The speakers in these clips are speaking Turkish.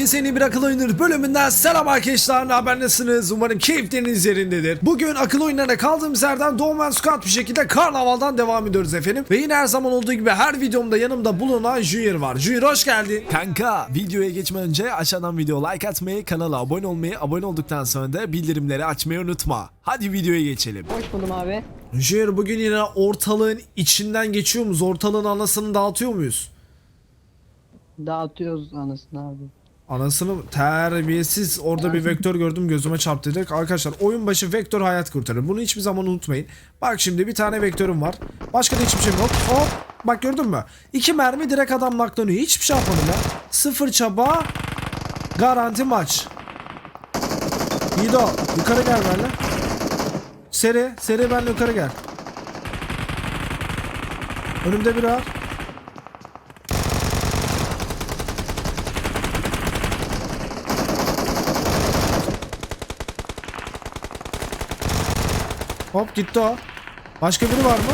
Herkese yeni bir akıl oyunları bölümünden selam arkadaşlar. Ne haber nasılsınız? Umarım keyifleriniz yerindedir. Bugün akıl oyunlarına kaldığımız yerden Doğumen Squad bir şekilde karnavaldan devam ediyoruz efendim. Ve yine her zaman olduğu gibi her videomda yanımda bulunan Junior var. Junior hoş geldin. Kanka videoya geçmeden önce aşağıdan video like atmayı, kanala abone olmayı, abone olduktan sonra da bildirimleri açmayı unutma. Hadi videoya geçelim. Hoş buldum abi. Junior bugün yine ortalığın içinden geçiyor muyuz? Ortalığın anasını dağıtıyor muyuz? Dağıtıyoruz anasını abi. Anasını terbiyesiz orada bir vektör gördüm gözüme çarptı direkt. Arkadaşlar oyun başı vektör hayat kurtarır. Bunu hiçbir zaman unutmayın. Bak şimdi bir tane vektörüm var. Başka da hiçbir şeyim yok. Hop. Bak gördün mü? İki mermi direkt adam naklanıyor. Hiçbir şey yapmadım ya. Sıfır çaba. Garanti maç. Yiğido yukarı gel benimle. Seri. Seri benimle yukarı gel. Önümde biri var. Hop gitti o. Başka biri var mı?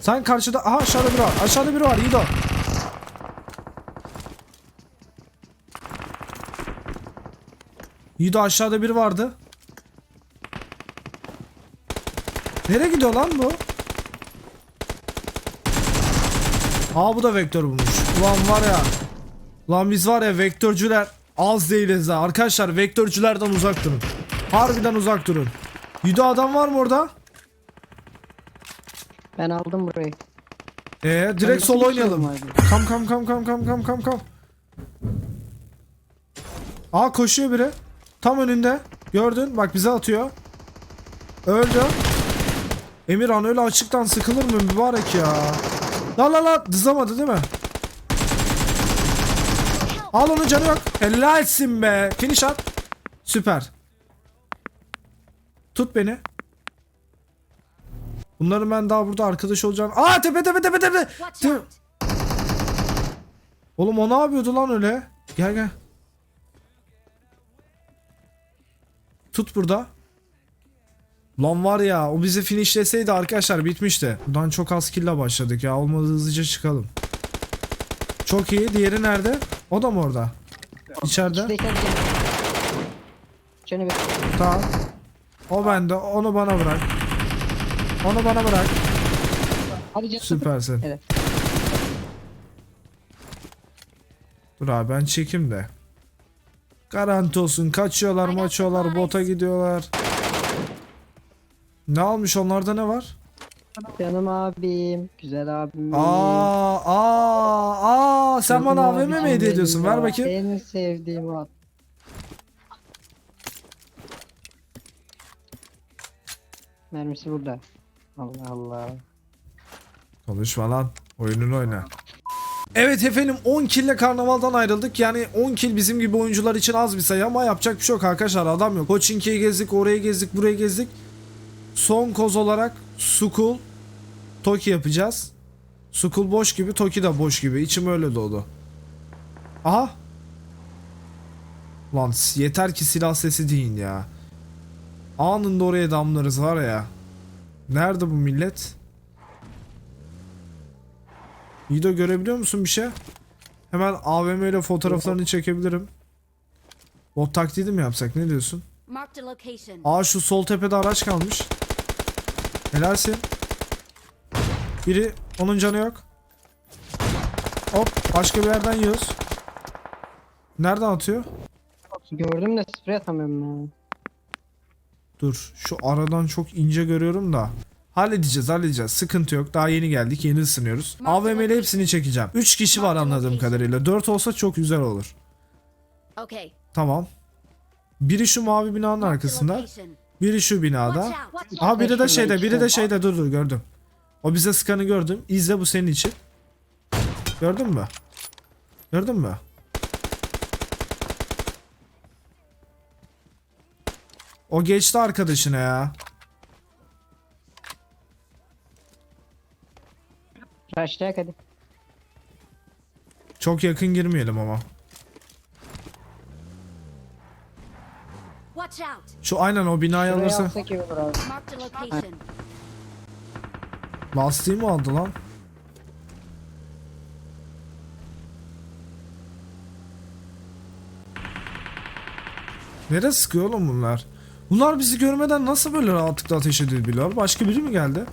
Sen karşıda... Aha aşağıda biri var. Aşağıda biri var. İyi de aşağıda biri vardı. Nereye gidiyor lan bu? Aa bu da vektör bulmuş. Ulan var ya. Lan biz var ya vektörcüler az değiliz ha. Arkadaşlar vektörcülerden uzak durun. Harbiden uzak durun. Yuda adam var mı orada? Ben aldım burayı. Ee, direkt sol oynayalım. Kam kam kam kam kam kam kam kam. Aa koşuyor biri. Tam önünde. Gördün? Bak bize atıyor. Öldü. Emirhan öyle açıktan sıkılır mı mübarek ya? La la la dızlamadı değil mi? Al onun canı yok. Helalsin be. Finish at. Süper. Tut beni. Bunların ben daha burada arkadaş olacağım. Aa tepe tepe tepe tepe. Te-! Oğlum o ne yapıyordu lan öyle? Gel gel. Tut burada. Lan var ya o bizi finishleseydi arkadaşlar bitmişti. Buradan çok az kill'le başladık ya. Olmadı hızlıca çıkalım. Çok iyi. Diğeri nerede? O da mı orada? İçeride. Tamam. O bende. Onu bana bırak. Onu bana bırak. Hadi canım. Süpersin. Evet. Dur abi ben çekim de. Garanti olsun. Kaçıyorlar maçıyorlar. Bota gidiyorlar. Ne almış onlarda ne var? Canım abim. Güzel abim. Aa aa aa sen Canım bana AVM mi hediye ediyorsun? Ver bakayım. En sevdiğim o. Mermisi burada. Allah Allah. Konuşma lan. Oyununu oyna. Evet efendim 10 kill ile karnavaldan ayrıldık. Yani 10 kill bizim gibi oyuncular için az bir sayı ama yapacak bir şey yok arkadaşlar. Adam yok. Koçinki'yi gezdik, orayı gezdik, burayı gezdik. Son koz olarak Sukul, Toki yapacağız. Sukul boş gibi, Toki de boş gibi. İçim öyle doğdu. Aha. Lan yeter ki silah sesi deyin ya. Anında oraya damlarız var ya. Nerede bu millet? Yiğido görebiliyor musun bir şey? Hemen AVM ile fotoğraflarını çekebilirim. Bot taklidi mi yapsak ne diyorsun? Aa şu sol tepede araç kalmış. Helalsin. Biri onun canı yok. Hop başka bir yerden yiyoruz. Nereden atıyor? Gördüm de sprey atamıyorum ya. Dur şu aradan çok ince görüyorum da. Halledeceğiz halledeceğiz sıkıntı yok daha yeni geldik yeni ısınıyoruz. AVM ile hepsini çekeceğim. 3 kişi var anladığım kadarıyla 4 olsa çok güzel olur. Tamam. Biri şu mavi binanın arkasında. Biri şu binada. Aha biri de şeyde, biri de şeyde. Dur dur gördüm. O bize skanı gördüm. İzle bu senin için. Gördün mü? Gördün mü? O geçti arkadaşına ya. Rushlayak hadi. Çok yakın girmeyelim ama. Watch out! Şu aynen o binayı Şuraya alırsa. alsak iyi olur abi. Marked a location. Lastiği mi aldı lan? Nereye sıkıyor oğlum bunlar? Bunlar bizi görmeden nasıl böyle rahatlıkla ateş edebiliyor? Başka biri mi geldi?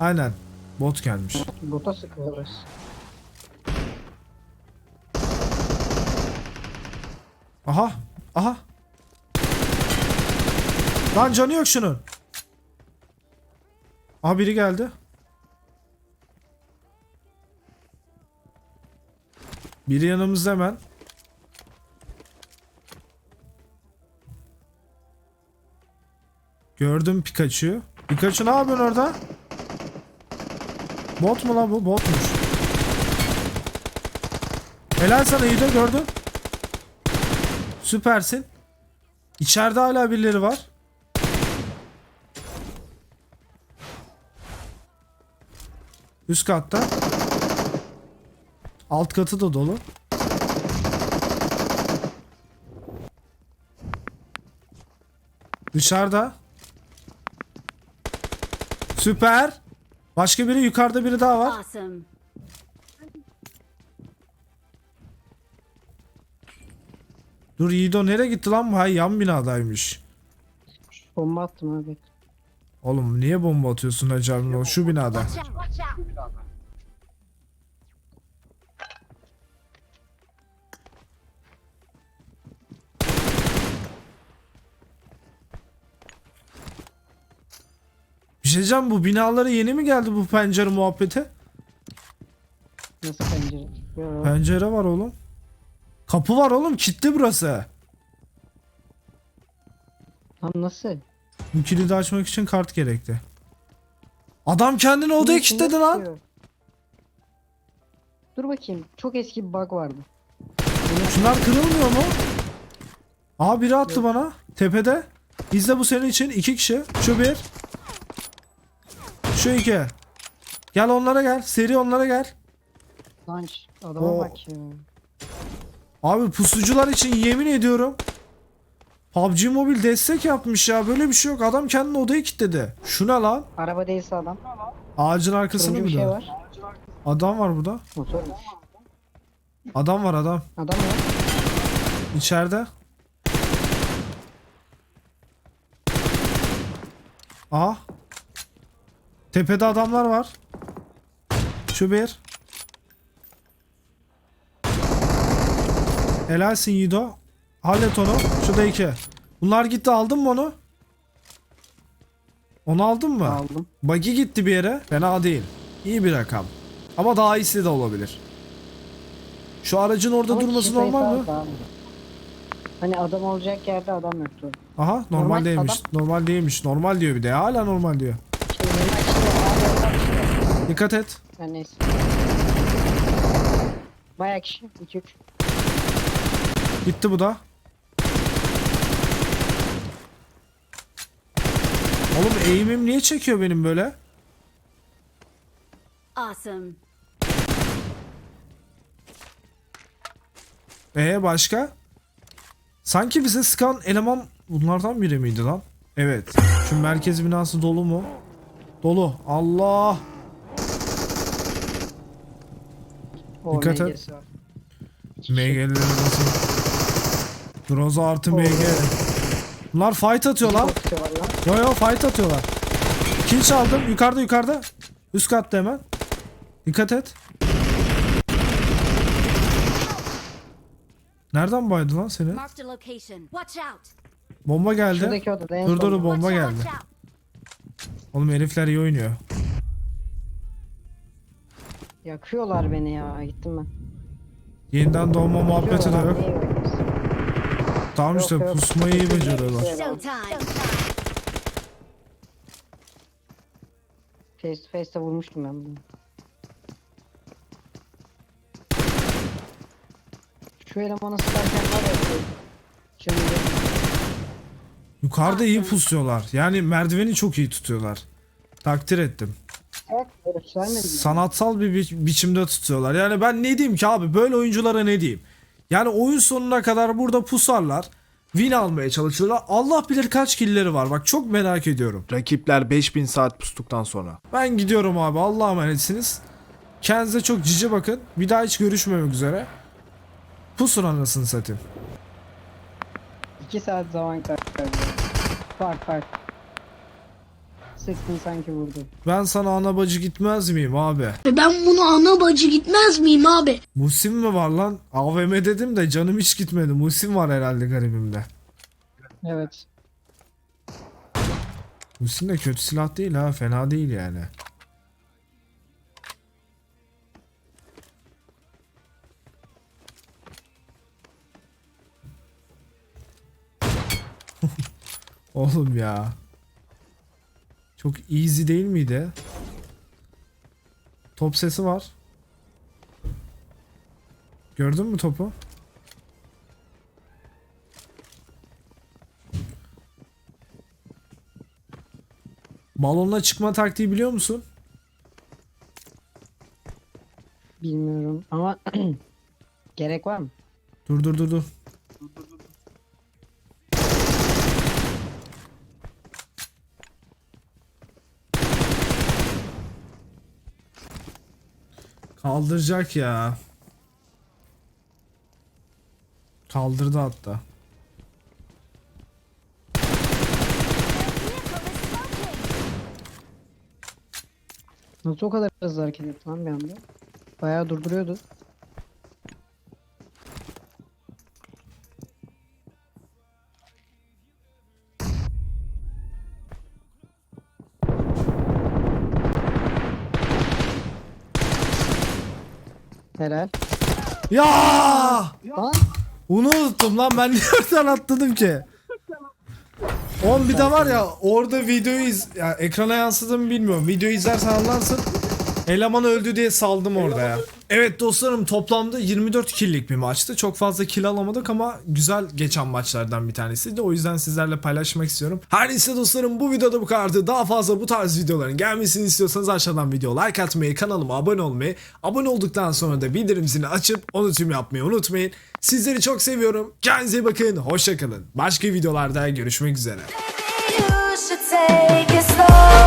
Aynen. Bot gelmiş. Bota sıkıyorlar. Aha. Aha. Lan canı yok şunun. Aha biri geldi. Biri yanımızda hemen. Gördüm Pikachu'yu. Pikachu ne yapıyorsun orada? Bot mu lan bu? Botmuş. Helal sana iyi de gördün. Süpersin. İçeride hala birileri var. Üst katta. Alt katı da dolu. Dışarıda. Süper. Başka biri yukarıda biri daha var. Awesome. Dur Yiğido nereye gitti lan bu? Hay yan binadaymış. Bomba attım abi. Oğlum niye bomba atıyorsun? O Şu binada. Watch out. Watch out. Şey diyeceğim bu binalara yeni mi geldi bu pencere muhabbeti? Nasıl pencere? Yo. Pencere var oğlum. Kapı var oğlum kilitli burası. Lan nasıl? Bu kilidi açmak için kart gerekti. Adam kendini odaya kilitledi lan. Dur bakayım. Çok eski bir bug vardı. Şunlar kırılmıyor mu? Aa biri attı bana. Tepede. İzle bu senin için. iki kişi. Şu bir. Şu iki. Gel onlara gel. Seri onlara gel. Lan adama O- bak ya. Abi pusucular için yemin ediyorum. PUBG Mobile destek yapmış ya. Böyle bir şey yok. Adam kendini odaya kilitledi. Şu ne lan? Araba değilse adam. Ağacın arkasında Turuncu mı şey var. Adam var burada. Motormuş. Adam var adam. Adam ya. İçeride. Aa. Tepede adamlar var. Şu bir. Helalsin Yiğido. Hallet onu. Şu da iki. Bunlar gitti aldın mı onu? Onu aldın mı? Aldım. Buggy gitti bir yere. Fena değil. İyi bir rakam. Ama daha iyisi de olabilir. Şu aracın orada Ama durması normal mi? az abi. Hani adam olacak yerde adam yoktu. Aha normal, Normal değilmiş. Normal değilmiş. Normal diyor bir de. Hala normal diyor. Şey yeni açılıyor abi. Dikkat et. Ben neyse. Bayağı kişi. 2-3. Gitti bu da. Oğlum eğimim niye çekiyor benim böyle? Awesome. Ee başka? Sanki bize sıkan eleman bunlardan biri miydi lan? Evet. Şu merkez binası dolu mu? Dolu. Allah. O Dikkat et. MG'si var. MG'leri basın. Groza artı Oo. MG. Bunlar fight atıyor lan. Çok kişi var lan. Yo yo fight atıyorlar. Kill çaldım. Yukarıda yukarıda. Üst katta hemen. Dikkat et. Nereden baydı lan seni? Marked a location. Watch out. Bomba geldi. Şuradaki odada en Dur dur son. bomba watch out. geldi. Watch out. Oğlum herifler iyi oynuyor. Yakıyorlar beni ya. Gittim ben. Yeniden doğma muhabbeti de yok. Tamam işte Yok, pusmayı iyi beceriyorlar. Showtime. Face to face'te vurmuştum ben bunu. Şu elemanı sıkarken var ya. Canım Yukarıda iyi pusuyorlar. Yani merdiveni çok iyi tutuyorlar. Takdir ettim. Evet, görüş vermedi mi? Sanatsal bir bi- biçimde tutuyorlar. Yani ben ne diyeyim ki abi böyle oyunculara ne diyeyim? Yani oyun sonuna kadar burada pusarlar. Win almaya çalışırlar. Allah bilir kaç killeri var. Bak çok merak ediyorum. Rakipler 5000 saat pustuktan sonra. Ben gidiyorum abi. Allah'a emanetsiniz. Kendinize çok cici bakın. Bir daha hiç görüşmemek üzere. Pusun anasını satayım. 2 saat zaman kaybı. Fark fark. Sıktın sanki vurdu. Ben sana ana bacı gitmez miyim abi? Ben bunu ana bacı gitmez miyim abi? Musim mi var lan? AVM dedim de canım hiç gitmedi. Musim var herhalde garibimde. Evet. Musim de kötü silah değil ha. Fena değil yani. Oğlum ya. Çok easy değil miydi? Top sesi var. Gördün mü topu? Balonla çıkma taktiği biliyor musun? Bilmiyorum ama gerek var mı? Dur dur dur dur. Kaldıracak ya. Kaldırdı hatta. Nasıl o kadar hızlı hareket etti lan bir anda? Bayağı durduruyordu. Helal. Ya! Lan Onu unuttum lan ben nereden atladım ki? Oğlum bir de var ya orada videoyu iz ya ekrana yansıdığımı bilmiyorum. Videoyu izlersen anlarsın. Eleman öldü diye saldım orada ya. Evet dostlarım toplamda 24 kill'lik bir maçtı. Çok fazla kill alamadık ama güzel geçen maçlardan bir tanesiydi. O yüzden sizlerle paylaşmak istiyorum. Her neyse dostlarım bu videoda bu kadardı. Daha fazla bu tarz videoların gelmesini istiyorsanız aşağıdan video like atmayı, kanalıma abone olmayı, abone olduktan sonra da bildirim zilini açıp onu tüm yapmayı unutmayın. Sizleri çok seviyorum. Kendinize iyi bakın. Hoşçakalın. Başka videolarda görüşmek üzere. Slow.